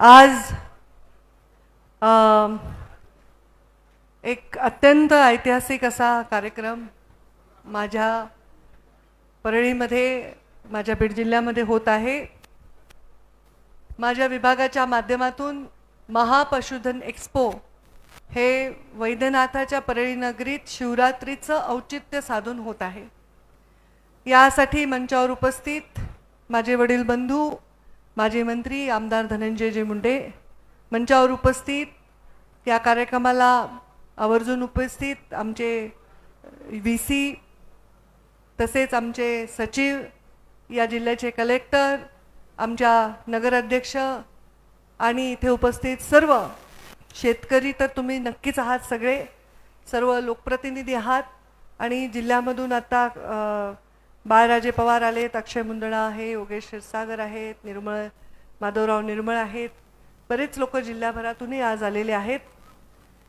आज एक अत्यंत ऐतिहासिक असा कार्यक्रम माझ्या परळीमध्ये माझ्या बीड जिल्ह्यामध्ये होत आहे. माझ्या विभागाच्या माध्यमातून महापशुधन एक्स्पो हे वैद्यनाथाच्या परळी नगरीत शिवरात्रीचं औचित्य साधून होत आहे. यासाठी मंचावर उपस्थित माझे वडील बंधू माजी मंत्री आमदार धनंजयजी मुंडे मंचावर उपस्थित या कार्यक्रमाला आवर्जून उपस्थित आमचे व्ही सी तसेच आमचे सचिव या जिल्ह्याचे कलेक्टर आमच्या नगराध्यक्ष आणि इथे उपस्थित सर्व शेतकरी तर तुम्ही नक्कीच आहात सगळे सर्व लोकप्रतिनिधी आहात आणि जिल्ह्यामधून आता बाळराजे पवार आलेत अक्षय मुंदडा आहे योगेश क्षीरसागर आहेत निर्मळ माधवराव निर्मळ आहेत. बरेच लोक जिल्ह्याभरातूनही आज आलेले आहेत.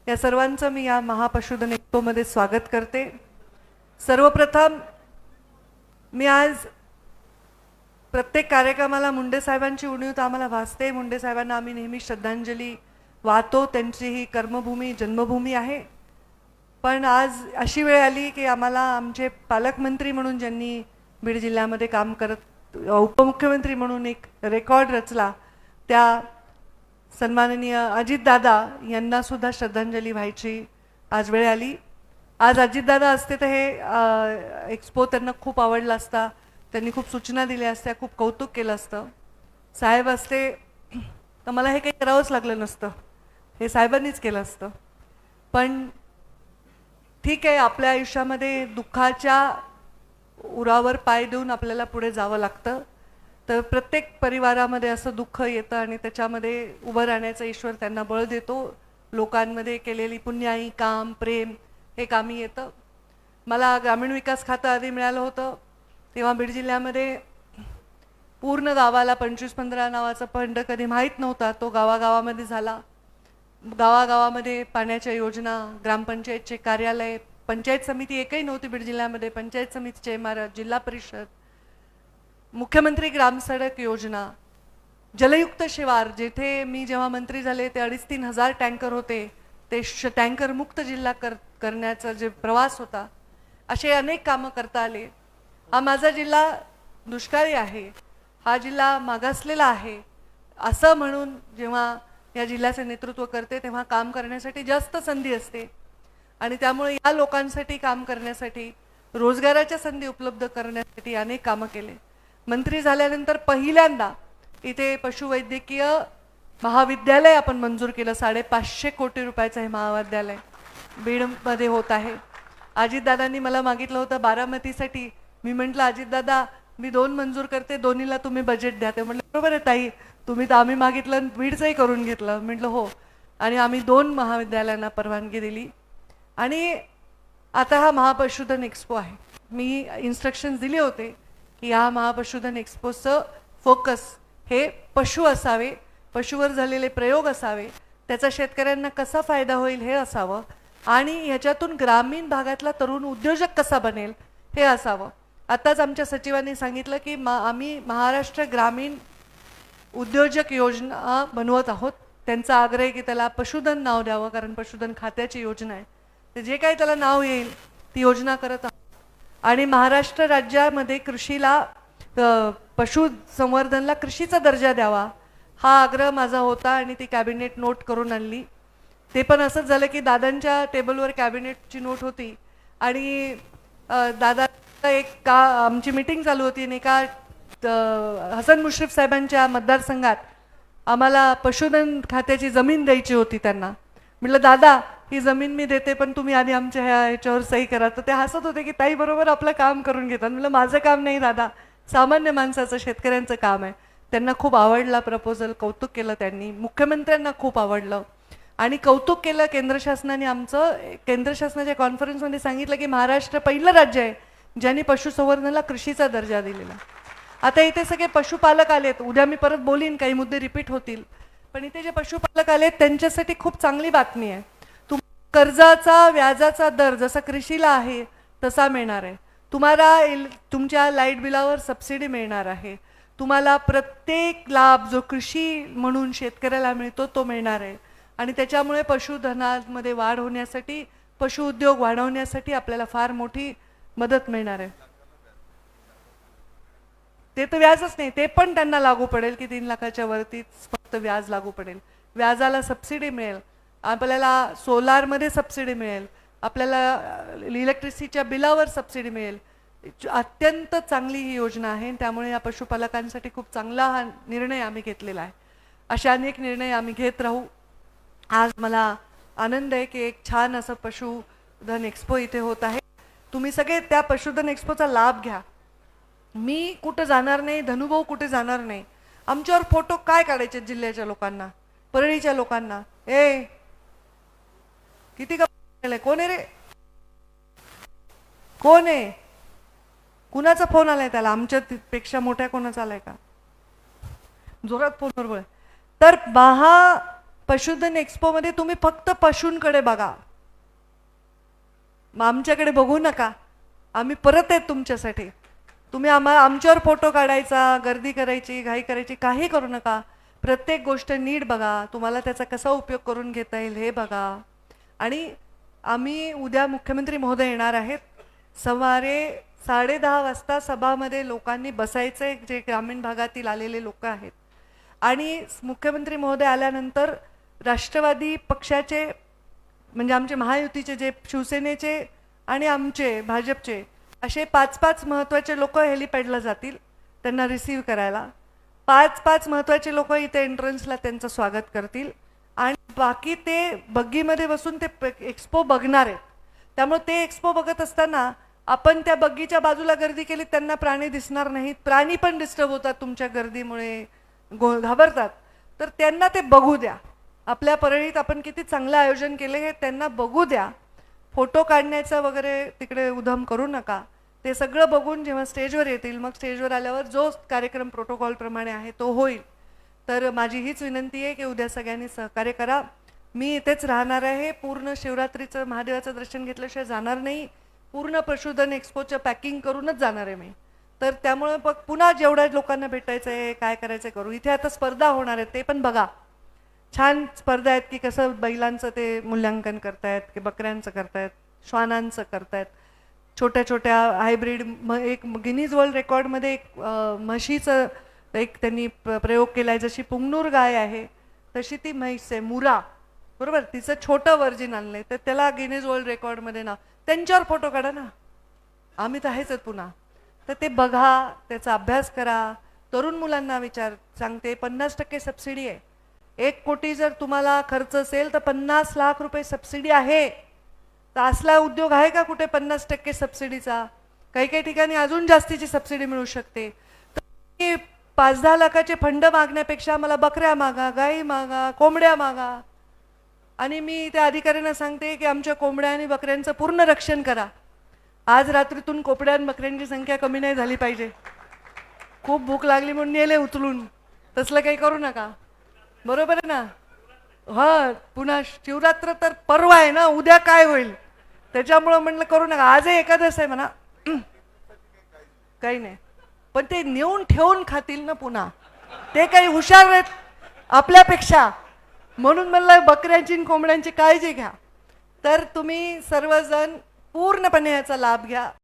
या सर्वांचं मी या महापशुधन एक्पोमध्ये स्वागत करते. सर्वप्रथम मी आज प्रत्येक कार्यक्रमाला मुंडे साहेबांची उणीव तर आम्हाला भासते. मुंडे साहेबांना आम्ही नेहमी श्रद्धांजली वाहतो. त्यांची ही कर्मभूमी जन्मभूमी आहे. पण आज अशी वेळ आली की आम्हाला आमचे पालकमंत्री म्हणून ज्यांनी बीड जिल्ह्यामध्ये काम करत उपमुख्यमंत्री म्हणून एक रेकॉर्ड रचला त्या सन्माननीय अजितदादा यांनासुद्धा श्रद्धांजली व्हायची आज वेळ आली. आज अजितदादा असते तर हे एक्सपो त्यांना खूप आवडला असता त्यांनी खूप सूचना दिल्या असत्या खूप कौतुक केलं असतं. साहेब असते तर मला हे काही करावंच लागलं नसतं. हे साहेबांनीच केलं असतं. पण ठीक आहे आपल्या आयुष्यामध्ये दुःखाच्या उरावर पाय देऊन आपल्याला पुढे जावं लागतं. तर प्रत्येक परिवारामध्ये असं दुःख येतं आणि त्याच्यामध्ये उभं राहण्याचं ईश्वर त्यांना बळ देतो. लोकांमध्ये केलेली पुण्याई काम प्रेम हे कामी येतं. मला ग्रामीण विकास खातं आधी मिळालं होतं. तेव्हा बीड जिल्ह्यामध्ये पूर्ण गावाला पंचवीस पंधरा नावाचा फंड कधी माहीत नव्हता. तो गावागावामध्ये झाला. गावागावामध्ये पाण्याच्या योजना ग्रामपंचायतचे कार्यालय पंचायत समिती एकही नव्हती बीड जिल्ह्यामध्ये. पंचायत समितीचे इमारत जिल्हा परिषद मुख्यमंत्री ग्रामसडक योजना जलयुक्त शिवार जेथे मी जेव्हा मंत्री झाले ते अडीच तीन हजार टँकर होते. ते श टँकर मुक्त जिल्हा कर करण्याचा जे प्रवास होता असे अनेक कामं करता आले. हा माझा जिल्हा दुष्काळी आहे. हा जिल्हा मागासलेला आहे. असं म्हणून जेव्हा या जिल्ह्याचे नेतृत्व करते तेव्हा काम करण्यासाठी जास्त संधी असते. आणि त्यामुळे या लोकांसाठी काम करण्यासाठी रोजगाराच्या संधी उपलब्ध करण्यासाठी अनेक कामं केले. मंत्री झाल्यानंतर पहिल्यांदा इथे पशुवैद्यकीय महाविद्यालय आपण मंजूर केलं. साडेपाचशे कोटी रुपयाचं हे महाविद्यालय बीडमध्ये होत आहे. अजितदादांनी मला मागितलं होतं बारामतीसाठी. मी म्हटलं अजितदादा मी दोन मंजूर करते दोन्हीला तुम्ही बजेट द्या. ते म्हटलं बरोबर आहे ताई तुम्ही तर आम्ही मागितलं आणि बीडचंही करून घेतलं. म्हटलं हो. आणि आम्ही दोन महाविद्यालयांना परवानगी दिली. आणि आता हा महापशुधन एक्स्पो आहे. मी इन्स्ट्रक्शन्स दिले होते की या महापशुधन एक्स्पोचं फोकस हे पशु असावे पशुवर झालेले प्रयोग असावे त्याचा शेतकऱ्यांना कसा फायदा होईल हे असावं आणि ह्याच्यातून ग्रामीण भागातला तरुण उद्योजक कसा बनेल हे असावं. आताच आमच्या सचिवांनी सांगितलं की मा आम्ही महाराष्ट्र ग्रामीण उद्योजक योजना बनवत आहोत. त्यांचा आग्रह आहे की त्याला पशुधन नाव द्यावं कारण पशुधन खात्याची योजना आहे. ते जे काही त्याला नाव येईल ती योजना करत आहोत. आणि महाराष्ट्र राज्यामध्ये कृषीला पशुसंवर्धनला कृषीचा दर्जा द्यावा हा आग्रह माझा होता आणि ती कॅबिनेट नोट करून आणली. ते पण असंच झालं की दादांच्या टेबलवर कॅबिनेटची नोट होती. आणि दादा एक का आमची मीटिंग चालू होती आणि एका हसन मुश्रीफ साहेबांच्या मतदारसंघात आम्हाला पशुधन खात्याची जमीन द्यायची होती त्यांना. म्हटलं दादा ही जमीन मी देते पण तुम्ही आधी आमच्या ह्या ह्याच्यावर सही करा. तर ते हसत होते की ताई बरोबर आपलं काम करून घेतात. म्हटलं माझं काम नाही दादा. सामान्य माणसाचं शेतकऱ्यांचं काम आहे. त्यांना खूप आवडला प्रपोजल कौतुक केलं त्यांनी. मुख्यमंत्र्यांना खूप आवडलं. आणि कौतुक केलं केंद्र शासनाने आमचं. केंद्र शासनाच्या कॉन्फरन्समध्ये सांगितलं की महाराष्ट्र पहिलं राज्य आहे. ज्यांनी पशुसंवर्धनाला कृषीचा दर्जा दिलेला. आता इथे सगळे पशुपालक आलेत. उद्या मी परत बोलीन काही मुद्दे रिपीट होतील. पण इथे जे पशुपालक आलेत त्यांच्यासाठी खूप चांगली बातमी आहे. तुम कर्जाचा व्याजाचा दर जसा कृषीला आहे तसा मिळणार आहे. तुम्हाला एल तुमच्या लाइट बिलावर सबसिडी मिळणार आहे. तुम्हाला प्रत्येक लाभ जो कृषी म्हणून शेतकऱ्याला मिळतो तो मिळणार आहे. आणि त्याच्यामुळे पशुधनामध्ये वाढ होण्यासाठी पशुउद्योग वाढवण्यासाठी आपल्याला फार मोठी मदत मिळणार आहे. ते तर व्याजच नाही ते पण त्यांना लागू पडेल की तीन लाखाच्या वरतीच फक्त व्याज लागू पडेल. व्याजाला सबसिडी मिळेल. आपल्याला सोलारमध्ये सबसिडी मिळेल. आपल्याला इलेक्ट्रिसिटीच्या बिलावर सबसिडी मिळेल. अत्यंत चांगली ही योजना आहे त्यामुळे या पशुपालकांसाठी खूप चांगला हा निर्णय आम्ही घेतलेला आहे. असे अनेक निर्णय आम्ही घेत राहू. आज मला आनंद आहे की एक छान असं पशुधन एक्सपो इथे होत आहे. तुम्ही सगळे त्या पशुधन एक्सपोचा लाभ घ्या. मी कुठं जाणार नाही धनुभाऊ कुठे जाणार नाही. आमच्यावर फोटो काय काढायचे जिल्ह्याच्या लोकांना परळीच्या लोकांना? ए किती का कोण आहे रे? कोण आहे? कुणाचा फोन आलाय त्याला? आमच्या पेक्षा मोठ्या कोणाचा आलाय का? जोरात फोन बरोबर तर महा पशुधन एक्सपो मध्ये तुम्ही फक्त पशूंकडे बघा. मग आमच्याकडे बघू नका. आम्ही परत आहेत तुमच्यासाठी. तुम्ही आम्हा आमच्यावर फोटो काढायचा गर्दी करायची घाई करायची काही करू नका. प्रत्येक गोष्ट नीट बघा. तुम्हाला त्याचा कसा उपयोग करून घेता येईल हे बघा. आणि आम्ही उद्या मुख्यमंत्री महोदय येणार आहेत. सवारे साडे दहा वाजता सभामध्ये लोकांनी बसायचे जे ग्रामीण भागातील आलेले लोक आहेत. आणि मुख्यमंत्री महोदय आल्यानंतर राष्ट्रवादी पक्षाचे म्हणजे आमचे महायुतीचे जे शिवसेनेचे आणि आमचे भाजपचे असे पाच पाच महत्त्वाचे लोक हेलिपॅडला जातील त्यांना रिसीव्ह करायला. पाच पाच महत्त्वाचे लोक इथे एंट्रन्सला त्यांचं स्वागत करतील. आणि बाकी ते बग्गीमध्ये बसून ते एक्सपो बघणार आहेत. त्यामुळे ते एक्सपो बघत असताना आपण त्या बग्गीच्या बाजूला गर्दी केली त्यांना प्राणी दिसणार नाहीत. प्राणी पण डिस्टर्ब होतात तुमच्या गर्दीमुळे गो घाबरतात. तर त्यांना ते बघू द्या. आपल्या परळीत आपण किती चांगलं आयोजन केले हे त्यांना बघू द्या. फोटो काढण्याचं वगैरे तिकडे उधम करू नका. ते सगळं बघून जेव्हा स्टेजवर येतील मग स्टेजवर आल्यावर जो कार्यक्रम प्रोटोकॉलप्रमाणे आहे तो होईल. तर माझी हीच विनंती आहे की उद्या सगळ्यांनी सहकार्य करा. मी इथेच राहणार आहे. पूर्ण शिवरात्रीचं महादेवाचं दर्शन घेतल्याशिवाय जाणार नाही. पूर्ण पशुधन एक्सपोचं पॅकिंग करूनच जाणार आहे मी. तर त्यामुळे बघ पुन्हा जेवढ्या लोकांना भेटायचं आहे काय करायचं आहे करू. इथे आता स्पर्धा होणार आहे ते पण बघा. छान स्पर्धा आहेत की कसं बैलांचं ते मूल्यांकन करतायत की बकऱ्यांचं करतायत श्वानांचं करतायत. छोट्या छोट्या हायब्रिड म एक गिनीज वर्ल्ड रेकॉर्डमध्ये एक म्हशीचं एक त्यांनी प्र- प्रयोग केला आहे जशी पुंगनूर गाय आहे तशी ती म्हैस आहे मुरा. बरोबर? तिचं छोटं वर्जिन आहे तर त्याला गिनीज वर्ल्ड रेकॉर्डमध्ये ना त्यांच्यावर फोटो काढा ना. आम्ही तर आहेच आहेत पुन्हा. तर ते बघा त्याचा अभ्यास करा. तरुण मुलांना विचार सांगते पन्नास टक्के सबसिडी आहे. एक कोटी जर तुम्हाला खर्च असेल तर पन्नास लाख रुपये सबसिडी आहे. तर असला उद्योग आहे का कुठे पन्नास टक्के सबसिडीचा काही काही ठिकाणी अजून जास्तीची सबसिडी मिळू शकते. तर पाच दहा लाखाचे फंड मागण्यापेक्षा मला बकऱ्या मागा गाई मागा कोंबड्या मागा. आणि मी त्या अधिकाऱ्यांना सांगते की आमच्या कोंबड्या आणि बकऱ्यांचं पूर्ण रक्षण करा. आज रात्रीतून कोंबड्या आणि बकऱ्यांची संख्या कमी नाही झाली पाहिजे. खूप भूक लागली म्हणून नेले उचलून. तसलं काही करू नका. बरोबर आहे ना? हा पुन्हा शिवरात्र तर परवा आहे ना उद्या काय होईल? त्याच्यामुळं म्हणलं करू नका. आजही एकादश आहे म्हणा. काही नाही. पण ते नेऊन ठेवून खातील ना पुन्हा. ते काही हुशार आहेत आपल्यापेक्षा. म्हणून म्हणलं बकऱ्यांची आणि कोंबड्यांची काळजी घ्या. तर तुम्ही सर्वजण पूर्णपणे याचा लाभ घ्या.